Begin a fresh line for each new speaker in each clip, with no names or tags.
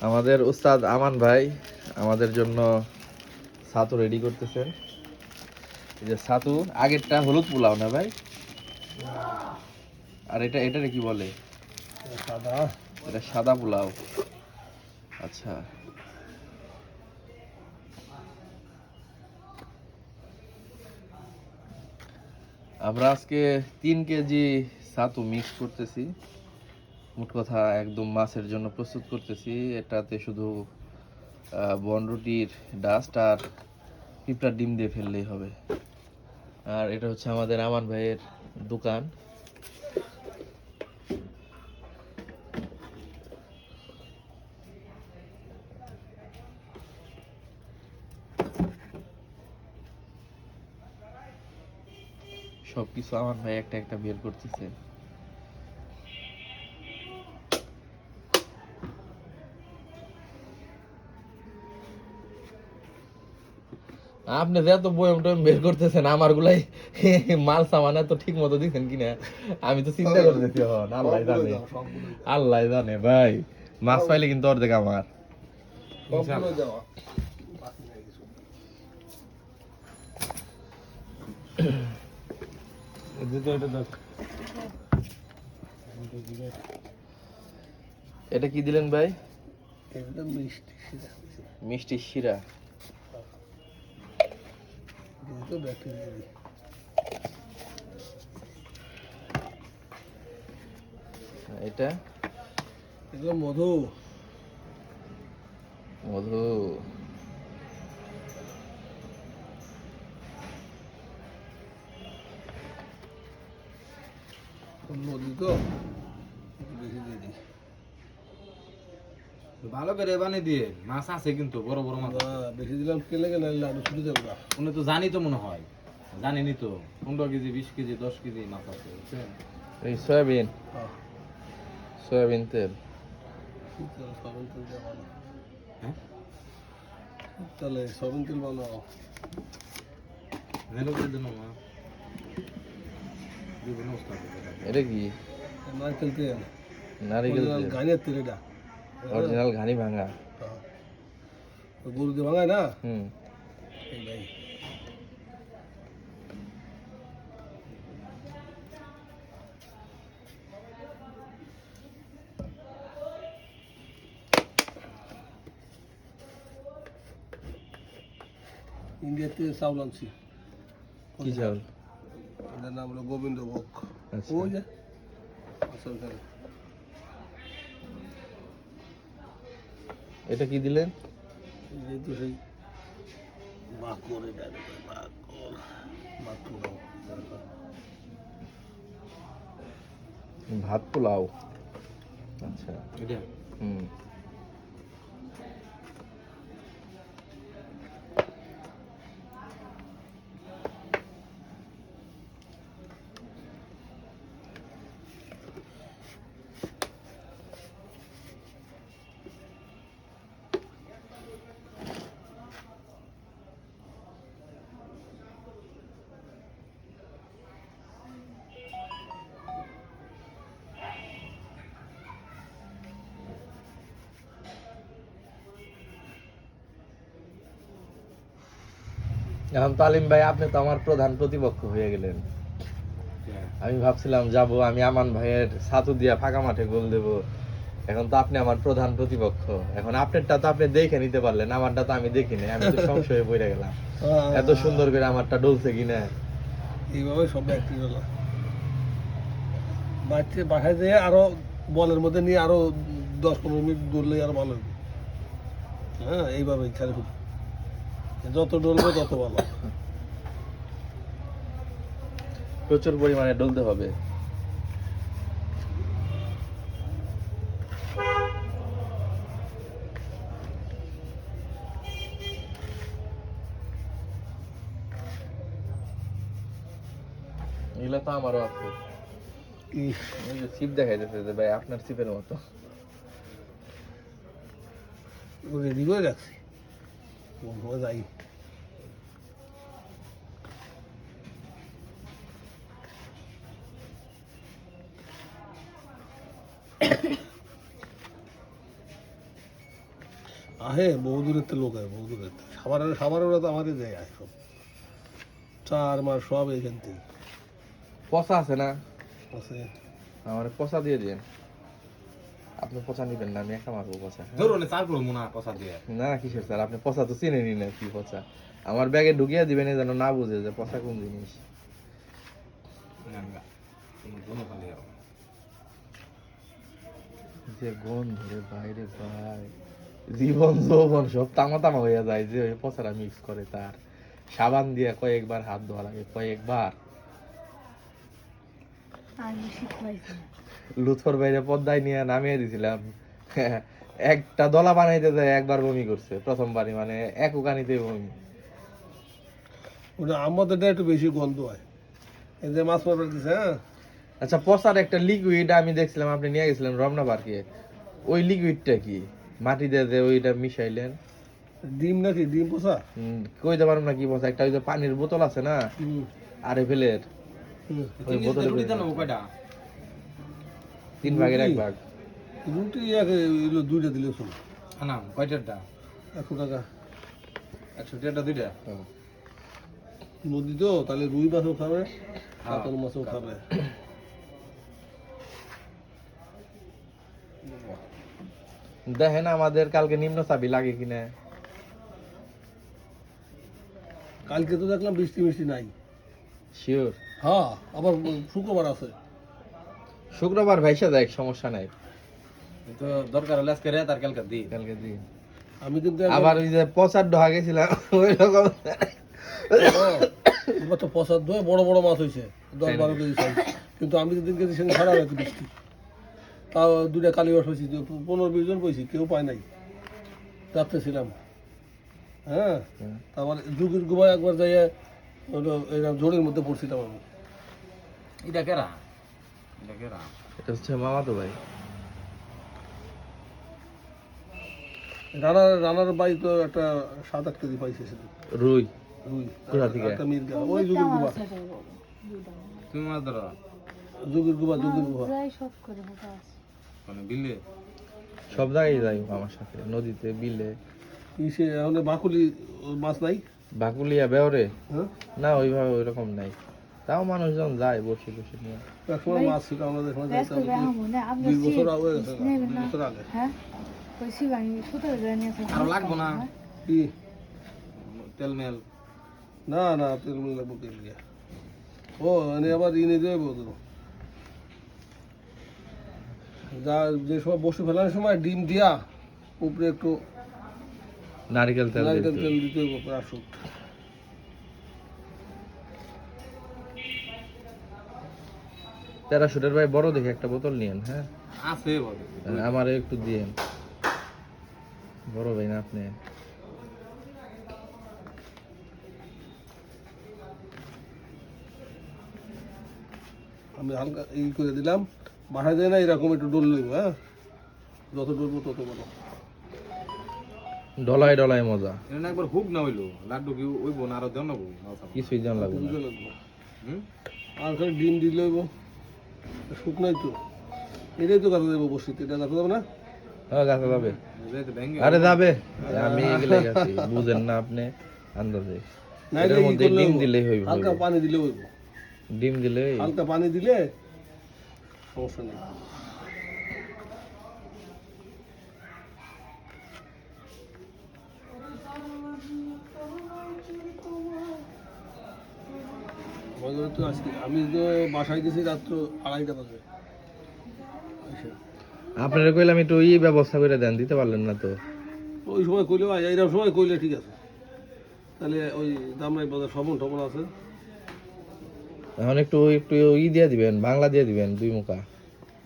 আমাদের উস্তাদ আমান ভাই আমাদের জন্য ছাতু রেডি করতেছেন। এই যে ছাতু আগেরটা হলুদ পোলাও না ভাই? আর এটা এটারে কি বলে?
সাদা।
এটা সাদা পোলাও। আচ্ছা। আমরা আজকে তিন কেজি ছাতু মিক্স করতেছি। মোট কথা একদম মাছের জন্য প্রস্তুত করতেছি। এটাতে শুধু বনরুটির ডাস্ট আর পিঁপড়ার ডিম দিয়ে ফেললেই হবে। আর এটা হচ্ছে আমাদের আমান ভাইয়ের দোকান। সবকিছু আমার ভাই একটা একটা বের করতেছে। আপনি যে এত বয়ম টয়ম বের করতেছেন আমার গুলাই মাল সামান এত ঠিক মতো দিচ্ছেন কিনা আমি তো চিন্তা করতেছি এখন আল্লাহ জানে। আল্লাহ জানে ভাই। মাছ পাইলে কিন্তু অর্ধেক আমার। এটা কি দিলেন ভাই?
মিষ্টি
শিরা।
তো ব্যাকটেরিয়া দিই
এটা?
এগুলো মধু।
মধু।
মধু তো একটু বেশি দিয়ে দিই
ভালো করে বানিয়ে দিয়ে মাছ আছে কিন্তু বড় বড় মাছ
বেশি দিলাম কেলে গেলে লাডু ছুটে যাবে
উনি তো জানি তো মনে হয়। জানিনি তো পনেরো কেজি বিশ কেজি দশ কেজি মাছ আছে
এই সয়াবিন।
হ্যাঁ,
সয়াবিন তেল।
সয়াবিন বানাও।
হ্যাঁ?
সয়াবিন তেল বানাও।
মেলো করে দিন মা। এটা।
এটা কি?
নারকেল তেল।
নারিকেল তেল।
গানের তেল এটা।
অরিজিনাল ঘানি ভাঙা
গরু দিয়ে ভাঙায় না
হুম
ইন্ডিয়াতে চাউল আনছি
কি চাউল
এটার নাম হলো গোবিন্দ ভোগ
আচ্ছা
ওই যে আছে
এটা কি দিলেন?
যেহেতু সেই এটা
ভাত পোলাও। আচ্ছা। হুম। এখন তালিম ভাই আপনি তো আমার প্রধান প্রতিপক্ষ হয়ে গেলেন। আমি ভাবছিলাম যাব আমি আমান ভাইয়ের ছাতু দিয়া ফাঁকা মাঠে গোল দেব। এখন তো আপনি আমার প্রধান প্রতিপক্ষ। এখন আপনারটা তো আপনি দেখে নিতে পারলেন আমারটা তো আমি দেখিনি আমি তো সংশয়ে পড়ে গেলাম। এত সুন্দর করে আমারটা ডলছে কিনা
এইভাবে সব ব্যাকটেরিয়া হলো। বাড়িতে বাসায় যেয়ে আরও বলের মধ্যে নিয়ে আরও দশ পনেরো মিনিট দৌড়লে আরও ভালো হ্যাঁ এইভাবে খেলে খুব যত ডলবে তত ভালো।
প্রচুর পরিমাণে ডলতে হবে। এগুলো তো আমারও আছে। ছিপ দেখা যাচ্ছে যে ভাই আপনার ছিপের মতো।
রেডি করে রাখছি যাই আহে বহু দূরের তো লোক আয় বহু দূরের ওরা তো আমারই দেয় আয় সব। চার মাস সব এখান থেকে।
পচা আছে না?
আছে।
আমার পচা দিয়ে দিন আপনি পচা নিবেন না আমি একা মারবো পচা। হ্যাঁ?
ধরুন চার করব না কথা দিয়ে।
না কিসের স্যার আপনি পচা তো চিনেনি না কি পচা। আমার ব্যাগে ঢুকিয়ে দিবেন যেন না বুঝে যে পচা কোন জিনিস।
না।
যে গন্ধ বাইরে ভাই জীবন যৌবন সব তামা তামা হয়ে যায় যে ওই পচারা মিক্স করে তার। সাবান দিয়ে কয়েকবার হাত ধোয়া লাগে কয়েকবার। লুথর বাইরে পদ্মায় নিয়ে নামিয়ে দিছিলাম। একটা দলা বানাইতে যায় একবার বমি করছে প্রথমবারই মানে এক উকানিতে বমি।
ওটা আমাদেরটা একটু বেশি গন্ধ হয়। এই যে মাছ মারবার দিছে হ্যাঁ?
আচ্ছা পচার একটা লিকুইড আমি দেখছিলাম আপনি নিয়ে গেছিলেন রমনা পার্কে। ওই লিকুইডটা কি? মাটি দিয়ে যে ওইটা মিশাইলেন।
ডিম নাকি? ডিম
হুম, কইতে পারব না কি পচা একটা ওই যে পানির বোতল আছে না? আর ফেলের। ওই
তিন
বোতলে তিন ভাগের এক ভাগ।
রুটি এক এগুলো দুইটা দিলে শোনো
আনাম কয়টাটা
একশো টাকা।
একশো টাকা দুইটা।
নদী তো তাহলে রুই মাছও খাবে
হ্যাঁ,
কাতল মাছও খাবে।
দেখেন আমাদের কালকে নিম্ন চাবি লাগে কিনা।
কালকে তো দেখলাম বৃষ্টি মিষ্টি নাই।
শিওর
হ্যাঁ আবার শুক্রবার আছে।
শুক্রবার ভাইসা যায় সমস্যা নাই।
তো দরকার হলে আজকে রেত আর কালকে দিই
কালকে দিন।
আমি কিন্তু
আবার ওই যে পচার ডহা গেছিলাম ওই রকম।
হ্যাঁ, তো পচার বড় বড় মাছ হয়েছে দশ বারো কেজি কিন্তু আমি যেদিন গেছি সেদিন খারাপ হয়েছে বৃষ্টি। তাও দুটা কালী বাস হয়েছি পনেরো বিশ জন পয়সি কেউ পায় নাই। রাত্রে ছিলাম। হ্যাঁ। তারপর যুগের গুবায় একবার যাইয়া হলো এরকম জোরের মধ্যে পড়ছিলাম আমি।
এটা কেরা? এটা কেরা?
এটা হচ্ছে মামা তো ভাই।
রানার রানার বাড়ি তো একটা সাত আট কেজি পাইছে
রুই।
রুই। ওই যুগের গুবা
তুমি মাছ ধরো।
যুগের গুবা যুগের গুবা
প্রায় সব করে আছে।
মানে বিলে?
সব জায়গায় যাই আমার সাথে নদীতে বিলে।
ইসে এখন বাকুলি মাছ নাই?
বাকুলিয়া বেওরে?
হ্যাঁ?
না ওইভাবে ওইরকম নাই। তাও মানুষজন যায় বসে বসে নিয়ে।
একসময় মাছ ছিল আমাদের এখানে
আপনি
দুই বছর আগে দুই বছর আগে।
হ্যাঁ?
আরও লাগবো না।
কি?
তেল মেল।
না না তেল মিল লাগবো তেল ও এনে আবার ইনে দেবে তো। যা যে সময় বসে ফেলার সময় ডিম দিয়া উপরে একটু
নারকেল তেল
নারকেল তেল দিতে হবে প্যারাশুট
প্যারাশুটের ভাই বড় দেখে একটা বোতল নিয়েন হ্যাঁ?
আছে বলে
আমারে একটু দিয়েন। বড় ভাই না আপনি।
আমি হালকা ই করে দিলাম। বাসায় যায় না এরকম একটু ডোল লইব হ্যাঁ? যত ডলবো তত ভালো
ডলায় ডলায় মজা।
এটা না একবার হুক না হইল লাড্ডু কি ওইব না আরও দেন না বউ
কিছুই জান লাগবে
হুম?
আর খালি ডিম দিলে লইব শুকনাই তো। এটাই তো কাটা দেবো বসিতে এটা কাটা যাবে না?
হ্যাঁ গাছে যাবে আরে যাবে। আমি এগুলো গেছি। বুঝেন না আপনি আন্দাজে মধ্যে ডিম
হইবো?
দিলেই হইব।
হালকা পানি দিলে হইব।
ডিম দিলে
হালকা পানি দিলে সমস্যা নেই তো আজকে আমি তো বাসায় গেছি রাত্র আড়াইটা বাজে। আচ্ছা।
আপনারা কইলাম একটু ই ব্যবস্থা করে দেন দিতে পারলেন না তো।
ওই সময় কইলে ভাই এইরকম সময় কইলে ঠিক আছে। তাহলে ওই দামরাই বাজার সবন টবন আছে।
এখন একটু একটু ই দিয়ে দিবেন বাংলা দিয়ে দিবেন দুই মুখা।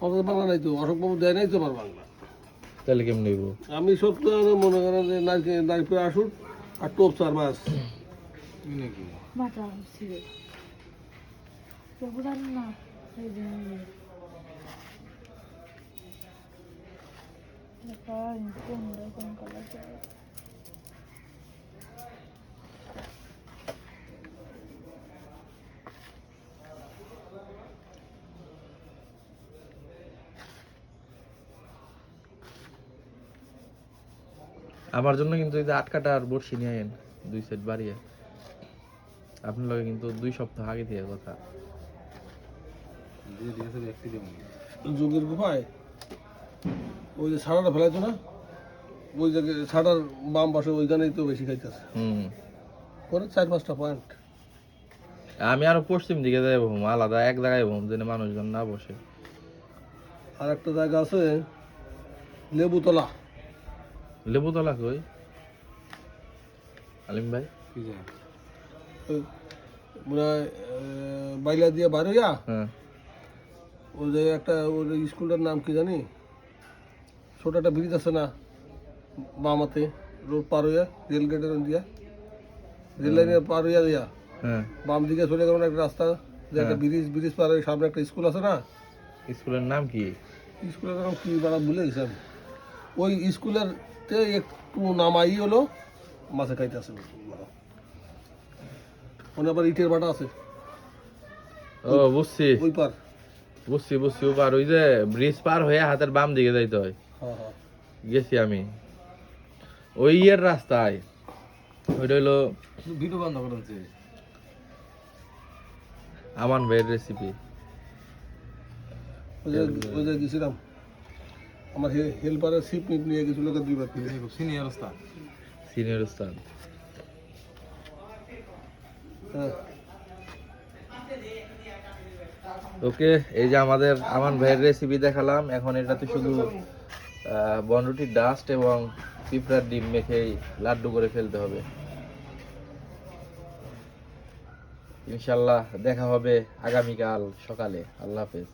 আমাদের বাংলা নাই তো অশোক বাবু দেয় নাই তো আমার বাংলা।
তাহলে কেমন নেব
আমি সব তো মনে করেন যে নারকেল আসুন আর টোপ চার মাস
কি নাকি
মাথা ছিল তো বুঝান না এই যে কোন রকম কালার
আমার জন্য কিন্তু এই যে আট কাটার বড়শি নিয়ে আইন দুই সেট বাড়িয়ে। আপনার লগে কিন্তু দুই সপ্তাহ আগে দিয়ে কথা
যোগের গুফায় ওই যে ছাড়াটা ফেলাইতো না? ওই জায়গায় ছাড়ার বাম পাশে ওইখানেই তো বেশি খাইতেছে।
হুম।
পরে চার পাঁচটা পয়েন্ট
আমি আরও পশ্চিম দিকে যাই বহুম আলাদা এক জায়গায় বহুম যেন মানুষজন না বসে।
আর একটা জায়গা আছে লেবুতলা।
লেবুতলা কই? আলিম ভাই?
হয় আহ, বাইলা দিয়ে বার হইয়া
হ্যাঁ।
ওই যে একটা ওই স্কুলটার নাম কি জানি? ছোট একটা ব্রিজ আছে না বামাতে রোড পার হইয়া রেল গেটের দিয়া। রেল লাইনের পার হইয়া দিয়া
হ্যাঁ।
বাম দিকে চলে গেল একটা রাস্তা যে একটা ব্রিজ ব্রিজ পার হয়ে সামনে একটা স্কুল আছে না?
স্কুলের নাম কি?
স্কুলের নাম কি বাড়া ভুলে গেছি আমি। ওই স্কুলের তে একটু নামাই হলো মাছে খাইতে আছে ওখানে আবার ইটের বাটা আছে।
ও বুঝছি।
ওই পার।
বুঝছি বুঝছি ওবার ওই যে ব্রিজ পার হয়ে হাতের বাম দিকে যাইতে হয়।
হ্যাঁ হ্যাঁ।
গেছি আমি। ওই ইয়ের রাস্তায়। ওইটা হইল
ভিডিও বন্ধ করেছে
আমান ভাইয়ের রেসিপি
ওই যে ওই যে গেছিলাম। আমার হেল্পারের সিপ নিয়ে গেছিল দুইবার
সিনিয়র অবস্থা
সিনিয়র
হ্যাঁ।
ওকে এই যে আমাদের আমান ভাইয়ের রেসিপি দেখালাম এখন এটাতে শুধু বনরুটির ডাস্ট এবং পিঁপড়ার ডিম মেখেই লাড্ডু করে ফেলতে হবে। ইনশাল্লাহ দেখা হবে আগামীকাল সকালে। আল্লাহ হাফেজ।